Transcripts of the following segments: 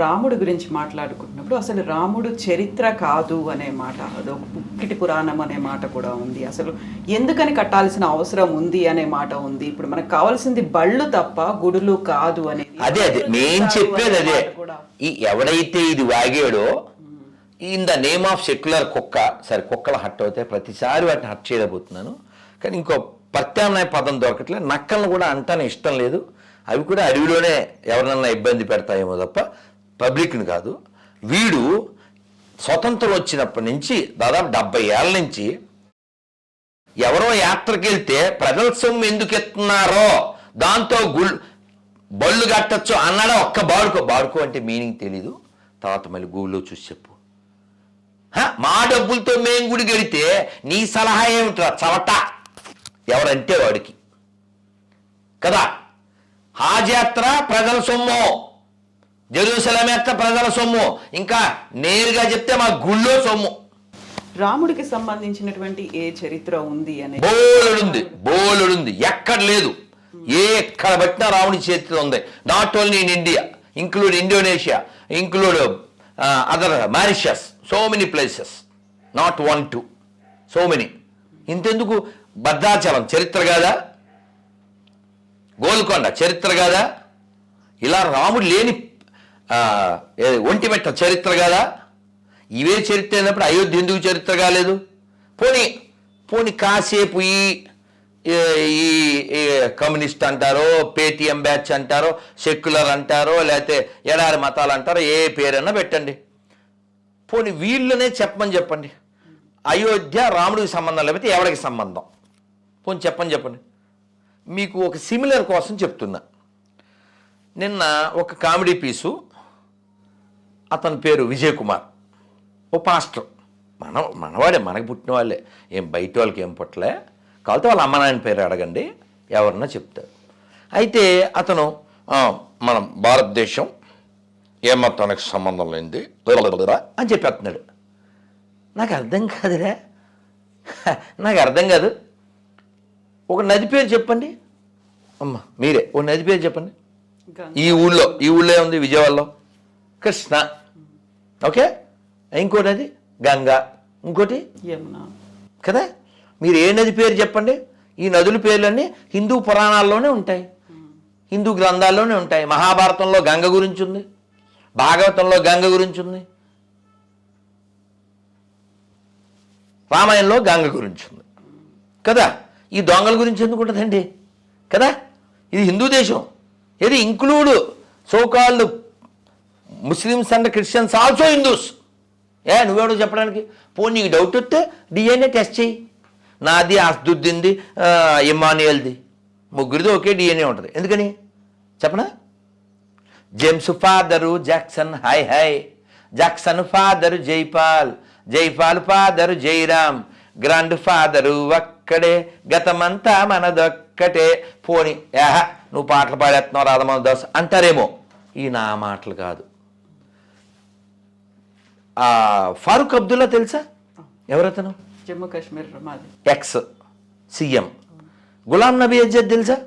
రాముడు గురించి మాట్లాడుకుంటున్నప్పుడు అసలు రాముడు చరిత్ర కాదు అనే మాట అదొక పుక్కిటి పురాణం అనే మాట కూడా ఉంది. అసలు ఎందుకని కట్టాల్సిన అవసరం ఉంది అనే మాట ఉంది. ఇప్పుడు మనకు కావాల్సింది బళ్ళు తప్ప గుడులు కాదు అనేది అదే అదే. నేను చెప్పేది అదే. ఈ ఎవడైతే ఇది వాగాడో in the name of secular కుక్క సరే కుక్కలు హట్ అవుతాయి ప్రతిసారి వాటిని హట్ చేయలేకపోతున్నాను కానీ ఇంకో ప్రత్యామ్నాయ పదం దొరకట్లేదు నక్కలను కూడా అంటాను ఇష్టం లేదు. అవి కూడా అడవిలోనే ఎవరినన్నా ఇబ్బంది పెడతాయేమో తప్ప పబ్లిక్ని కాదు. వీడు స్వతంత్రం వచ్చినప్పటి నుంచి దాదాపు డెబ్బై ఏళ్ళ నుంచి ఎవరో యాత్రకి వెళ్తే ప్రజల సొమ్ము ఎందుకు ఎత్తున్నారో దాంతో గుల్ బళ్ళు కట్టచ్చు అన్నాడా ఒక్క బాడుకో. బాడుకో అంటే మీనింగ్ తెలీదు. తర్వాత మళ్ళీ గూగుల్లో చూసి చెప్పు. మా డబ్బులతో మేం గుడి గడితే నీ సలహా ఏమిట్రా చవట? ఎవరంటే వాడికి. కదా? హాజ్ యాత్ర ప్రజల సొమ్ము. జెరూసలం యాత్ర ప్రజల సొమ్ము. ఇంకా నేరుగా చెప్తే మా గుళ్ళో సొమ్ము. రాముడికి సంబంధించినటువంటి ఏ చరిత్ర ఉంది అనే బోలెడుంది బోలెడుంది. ఎక్కడ లేదు. ఏ ఎక్కడ పట్టినా రాముడి చేతిలో ఉంది. Not only in India include Indonesia include other Mauritius so many places not one two so many ఇంతెందుకు? Bhadrachalam. చరిత్ర కాదా? గోల్కొండ చరిత్ర కాదా? ఇలా రాముడు లేని ఒంటిమెట్ట చరిత్ర కాదా? ఇవే చరిత్ర అయినప్పుడు అయోధ్య ఎందుకు చరిత్ర కాలేదు? పోనీ పోనీ కాసేపు ఈ ఈ- ఈ ఈ కమ్యూనిస్ట్ అంటారో పేటిఎం బ్యాచ్ అంటారో సెక్యులర్ అంటారో లేకపోతే ఎడారి మతాలు అంటారో ఏ పేరైనా పెట్టండి. పోనీ వీళ్ళనే చెప్పమని చెప్పండి. అయోధ్య రాముడికి సంబంధం లేకపోతే ఎవరికి సంబంధం? పోనీ చెప్పని చెప్పండి. మీకు ఒక సిమిలర్ కోసం చెప్తున్నా. నిన్న ఒక కామెడీ పీసు అతని పేరు విజయ్ కుమార్. ఓ పాస్టర్ మన మనవాడే మనకు పుట్టిన వాళ్ళే. ఏం బయట వాళ్ళకి ఏం పుట్టలే. కాకపోతే వాళ్ళ అమ్మ నాయన పేరు అడగండి. ఎవరన్నా చెప్తారు. అయితే అతను మనం భారతదేశం ఏ మతానికి సంబంధం లేనిది. అని చెప్పేస్తున్నాడు. నాకు అర్థం కాదురా. నాకు అర్థం కాదు. ఒక నది పేరు చెప్పండి. అమ్మ మీరే ఓ నది పేరు చెప్పండి. ఈ ఊళ్ళో ఈ ఊళ్ళో ఉంది విజయవాడలో? కృష్ణ. ఓకే? ఇంకో నది గంగా. ఇంకోటి? యమున. కదా? మీరు ఏ నది పేరు చెప్పండి? ఈ నదుల పేర్లన్నీ హిందూ పురాణాల్లోనే ఉంటాయి. హిందూ గ్రంథాల్లోనే ఉంటాయి. మహాభారతంలో గంగ గురించి ఉంది. భాగవతంలో గంగ గురించి ఉంది. రామాయణంలో గంగ గురించి ఉంది. కదా? ఈ దొంగల గురించి ఎందుకు ఉంటుందండి కదా? ఇది హిందూ దేశం. ఇది include so called Muslims and Christians also Hindus. ఏ నువ్వేడో చెప్పడానికి? పో నీకు డౌట్ వస్తే డిఎన్ఏ టెస్ట్ చేయి. నాది అస్దుద్దింది ఇమానియల్ది ముగ్గురిది ఒకే డిఎన్ఏ ఉంటుంది. ఎందుకని? చెప్పనా? James father Jackson hi hi Jackson father Jaipal Jaipal father Jairam. Grand father వక్ ఒక్కడే గతమంతా మనదొక్కటే. పోని ఏహ నువ్వు పాటలు పాడేస్తున్నావు రాధమోహన్ దాస్ అంటారేమో. ఈ నా మాటలు కాదు. ఆ, ఫారూక్ అబ్దుల్లా తెలుసా? ఎవరతను? Jammu Kashmir ex CM. Ghulam Nabi Azad తెలుసా?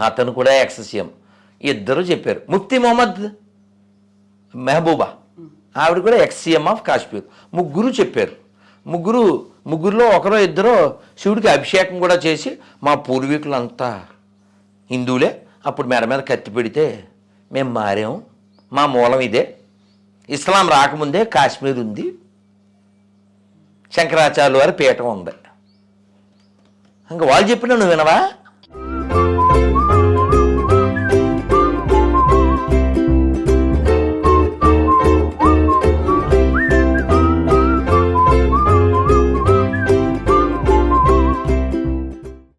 అతను కూడా ఎక్స్ సీఎం. ఇద్దరు చెప్పారు. ముఫ్తీ మొహమ్మద్ మెహబూబా. ఆవిడ కూడా ఎక్స్ సీఎం ఆఫ్ కాశ్మీర్. ముగ్గురు చెప్పారు. ముగ్గురు ముగ్గురులో ఒకరో ఇద్దరో శివుడికి అభిషేకం కూడా చేసి మా పూర్వీకులంతా హిందువులే అప్పుడు మెడ మీద కత్తి పెడితే మేము మారాం. మా మూలం ఇదే. ఇస్లాం రాకముందే కాశ్మీర్ ఉంది. శంకరాచార్యులు వారి పీఠం ఉంది. ఇంకా వాళ్ళు చెప్పినా నువ్వు వినవా?